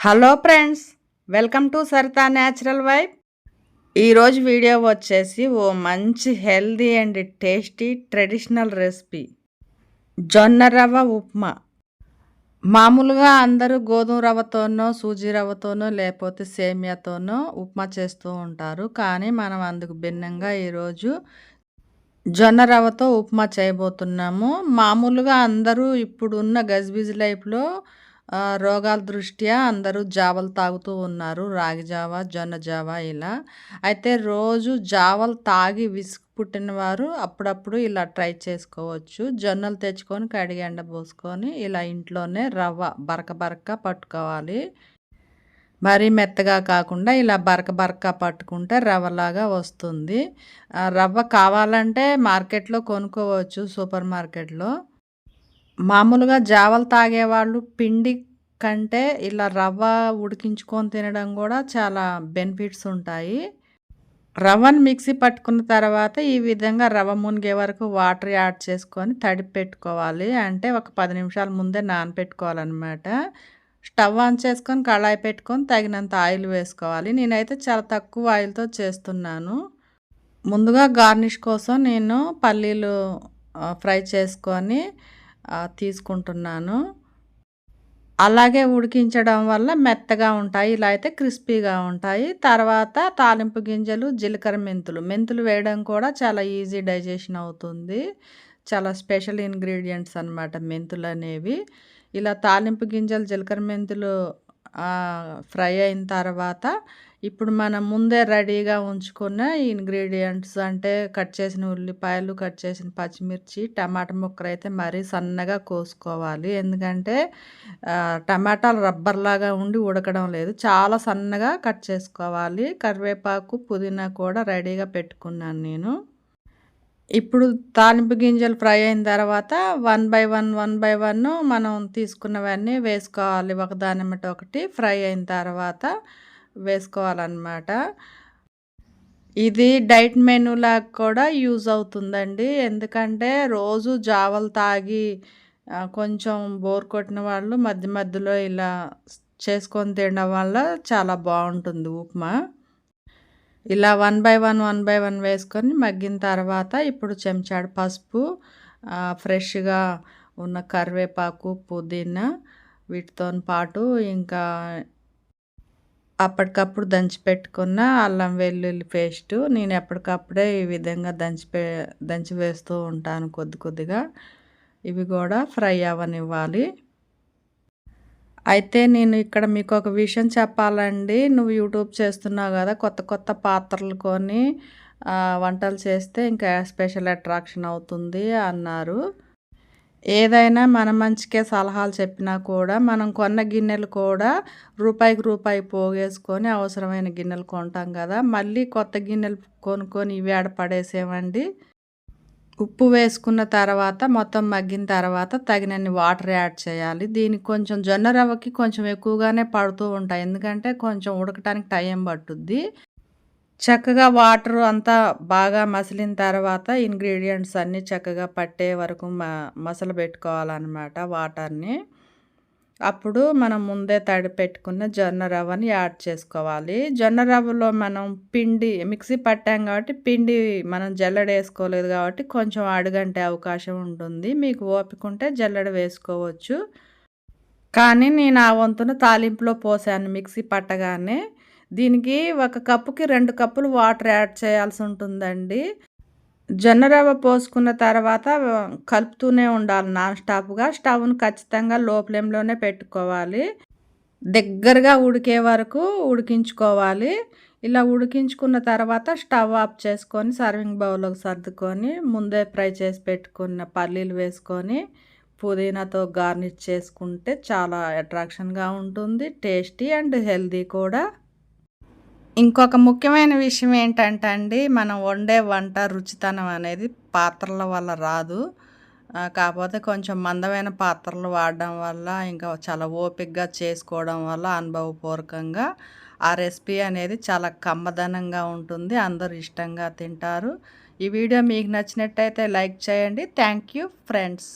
Hello friends welcome to Saritha natural vibe ఈరోజు video వచ్చేసి ఓ మంచి healthy and tasty traditional recipe జొన్న రవ్వ ఉప్మా. మామూలుగా అందరూ గోధుమ రవ్వతోనో సూజీ రవ్వతోనో లేకపోతే సేమియాతోనో ఉప్మా చేస్తూ ఉంటారు. కానీ మనం అందుకు భిన్నంగా ఈరోజు జొన్న రవ్వతో ఉప్మా చేయబోతున్నాము. మామూలుగా అందరూ ఇప్పుడున్న గజ్బిజ్ లైఫ్లో రోగాల దృష్ట్యా అందరూ జావలు తాగుతూ ఉన్నారు. రాగి జావ జొన్న జావ ఇలా. అయితే రోజు జావలు తాగి విసుగు పుట్టిన వారు అప్పుడప్పుడు ఇలా ట్రై చేసుకోవచ్చు. జొన్నలు తెచ్చుకొని కడిగి ఎండబోసుకొని ఇలా ఇంట్లోనే రవ్వ బరక బరక పట్టుకోవాలి. మరీ మెత్తగా కాకుండా ఇలా బరక బరక పట్టుకుంటే రవ్వలాగా వస్తుంది. రవ్వ కావాలంటే మార్కెట్లో కొనుక్కోవచ్చు సూపర్ మార్కెట్లో. మామూలుగా జావలు తాగేవాళ్ళు పిండి కంటే ఇలా రవ్వ ఉడికించుకొని తినడం కూడా చాలా బెనిఫిట్స్ ఉంటాయి. రవ్వను మిక్సీ పట్టుకున్న తర్వాత ఈ విధంగా రవ్వ మునిగే వరకు వాటర్ యాడ్ చేసుకొని తడిపి పెట్టుకోవాలి. అంటే ఒక పది నిమిషాల ముందే నానపెట్టుకోవాలన్నమాట. స్టవ్ ఆన్ చేసుకొని కళాయి పెట్టుకొని తగినంత ఆయిల్ వేసుకోవాలి. నేనైతే చాలా తక్కువ ఆయిల్తో చేస్తున్నాను. ముందుగా గార్నిష్ కోసం నేను పల్లీలు ఫ్రై చేసుకొని తీసుకుంటున్నాను. అలాగే ఉడికించడం వల్ల మెత్తగా ఉంటాయి ఇలా అయితే క్రిస్పీగా ఉంటాయి. తర్వాత తాలింపు గింజలు జీలకర్ర మెంతులు. మెంతులు వేయడం కూడా చాలా ఈజీ డైజెషన్ అవుతుంది. చాలా స్పెషల్ ఇంగ్రీడియంట్స్ అనమాట మెంతులు అనేవి. ఇలా తాలింపు గింజలు జీలకర్ర మెంతులు ఫ్రై అయిన తర్వాత ఇప్పుడు మనం ముందే రెడీగా ఉంచుకున్న ఇంగ్రీడియంట్స్ అంటే కట్ చేసిన ఉల్లిపాయలు కట్ చేసిన పచ్చిమిర్చి టమాటా ముక్కలు అయితే మరీ సన్నగా కోసుకోవాలి. ఎందుకంటే టమాటాలు రబ్బర్లాగా ఉండి ఉడకడం లేదు. చాలా సన్నగా కట్ చేసుకోవాలి. కరివేపాకు పుదీనా కూడా రెడీగా పెట్టుకున్నాను నేను. ఇప్పుడు తాలింపు గింజలు ఫ్రై అయిన తర్వాత one by one one by one మనం తీసుకున్నవన్నీ వేసుకోవాలి. ఒకదాని ఒకటి ఫ్రై అయిన తర్వాత వేసుకోవాలన్నమాట. ఇది డైట్ మెనూలాగా కూడా యూజ్ అవుతుందండి. ఎందుకంటే రోజు జావలు తాగి కొంచెం బోర్ కొట్టిన వాళ్ళు మధ్య మధ్యలో ఇలా చేసుకొని తినడం వల్ల చాలా బాగుంటుంది ఉప్మా. ఇలా one by one one by one వేసుకొని మగ్గిన తర్వాత ఇప్పుడు చెంచాడు పసుపు ఫ్రెష్గా ఉన్న కరివేపాకు పుదీనా వీటితో పాటు ఇంకా అప్పటికప్పుడు దంచి పెట్టుకున్న అల్లం వెల్లుల్లి పేస్టు. నేను ఎప్పటికప్పుడే ఈ విధంగా దంచి దంచి వేస్తూ ఉంటాను కొద్ది కొద్దిగా. ఇవి కూడా ఫ్రై అవ్వనివ్వాలి. అయితే నేను ఇక్కడ మీకు ఒక విషయం చెప్పాలండి. నువ్వు యూట్యూబ్ చేస్తున్నావు కదా కొత్త కొత్త పాత్రలు కొని వంటలు చేస్తే ఇంకా స్పెషల్ అట్రాక్షన్ అవుతుంది అన్నారు. ఏదైనా మన మంచికే సలహాలు చెప్పినా కూడా మనం కొన్న గిన్నెలు కూడా రూపాయికి రూపాయి పోగేసుకొని అవసరమైన గిన్నెలు కొంటాం కదా మళ్ళీ కొత్త గిన్నెలు కొనుక్కొని ఇవి ఆడ పడేసేవండి. ఉప్పు వేసుకున్న తర్వాత మొత్తం మగ్గిన తర్వాత తగినన్ని వాటర్ యాడ్ చేయాలి. దీనికి కొంచెం జొన్న రవ్వకి కొంచెం ఎక్కువగానే పడుతూ ఉంటాయి. ఎందుకంటే కొంచెం ఉడకటానికి టైం పట్టుద్ది. చక్కగా వాటర్ అంతా బాగా మసిలిన తర్వాత ఇంగ్రీడియంట్స్ అన్నీ చక్కగా పట్టే వరకు మ మసలు పెట్టుకోవాలన్నమాట వాటర్ని. అప్పుడు మనం ముందే తడి పెట్టుకున్న జొన్న రవ్వని యాడ్ చేసుకోవాలి. జొన్న రవ్వలో మనం పిండి మిక్సీ పట్టాం కాబట్టి పిండి మనం జల్లెడ వేసుకోలేదు కాబట్టి కొంచెం అడుగంటే అవకాశం ఉంటుంది. మీకు ఓపిక ఉంటే జల్లెడ వేసుకోవచ్చు. కానీ నేను ఆ వంతున తాలింపులో పోసాను మిక్సీ పట్టగానే. దీనికి ఒక కప్పుకి రెండు కప్పులు వాటర్ యాడ్ చేయాల్సి ఉంటుందండి. జొన్న రవ్వ పోసుకున్న తర్వాత కలుపుతూనే ఉండాలి నాన్ స్టాప్గా స్టవ్ను ఖచ్చితంగా లో ఫ్లేమ్లోనే పెట్టుకోవాలి. దగ్గరగా ఉడికే వరకు ఉడికించుకోవాలి. ఇలా ఉడికించుకున్న తర్వాత స్టవ్ ఆఫ్ చేసుకొని సర్వింగ్ బౌల్లోకి సర్దుకొని ముందే ఫ్రై చేసి పెట్టుకున్న పల్లీలు వేసుకొని పుదీనాతో గార్నిష్ చేసుకుంటే చాలా అట్రాక్షన్గా ఉంటుంది టేస్టీ అండ్ హెల్దీ కూడా. ఇంకొక ముఖ్యమైన విషయం ఏంటంటే అండి మనం వండే వంట రుచితనం అనేది పాత్రల వల్ల రాదు. కాకపోతే కొంచెం మందమైన పాత్రలు వాడడం వల్ల ఇంకా చాలా ఓపికగా చేసుకోవడం వల్ల అనుభవపూర్వకంగా ఆ రెసిపీ అనేది చాలా కమ్మదనంగా ఉంటుంది. అందరూ ఇష్టంగా తింటారు. ఈ వీడియో మీకు నచ్చినట్టయితే లైక్ చేయండి. Thank you friends.